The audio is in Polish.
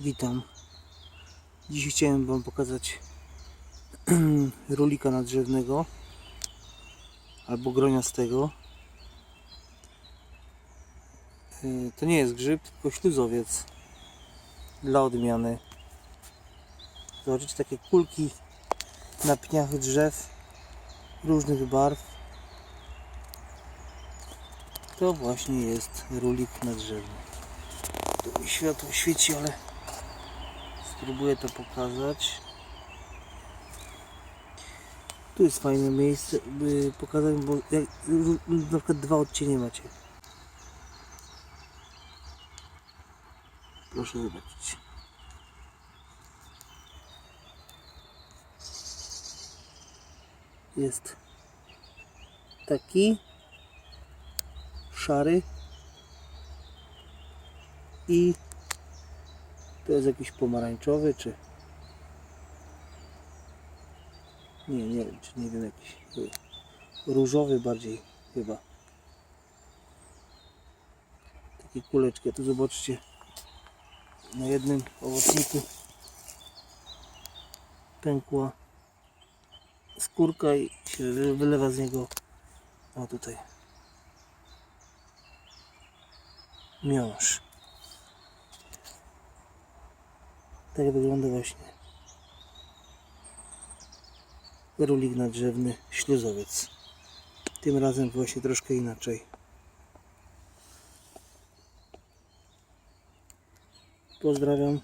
Witam. Dziś chciałem Wam pokazać rulika nadrzewnego albo groniastego. Yy, To nie jest grzyb, tylko śluzowiec dla odmiany. Zobaczycie takie kulki na pniach drzew różnych barw. To właśnie jest rulik nadrzewny. Tu mi światło świeci, ale spróbuję to pokazać. Tu jest fajne miejsce, by pokazać, bo jak, na przykład dwa odcienie macie. Proszę zobaczyć. Jest taki szary i to jest jakiś pomarańczowy czy? Nie, nie wiem, czy nie wiem jakiś y, różowy bardziej chyba. Takie kuleczki, a tu zobaczcie na jednym owocniku pękła skórka i się wy- wylewa z niego o tutaj. Miąższ tak wygląda właśnie rulik nadrzewny śluzowiec. Tym razem właśnie troszkę inaczej. Pozdrawiam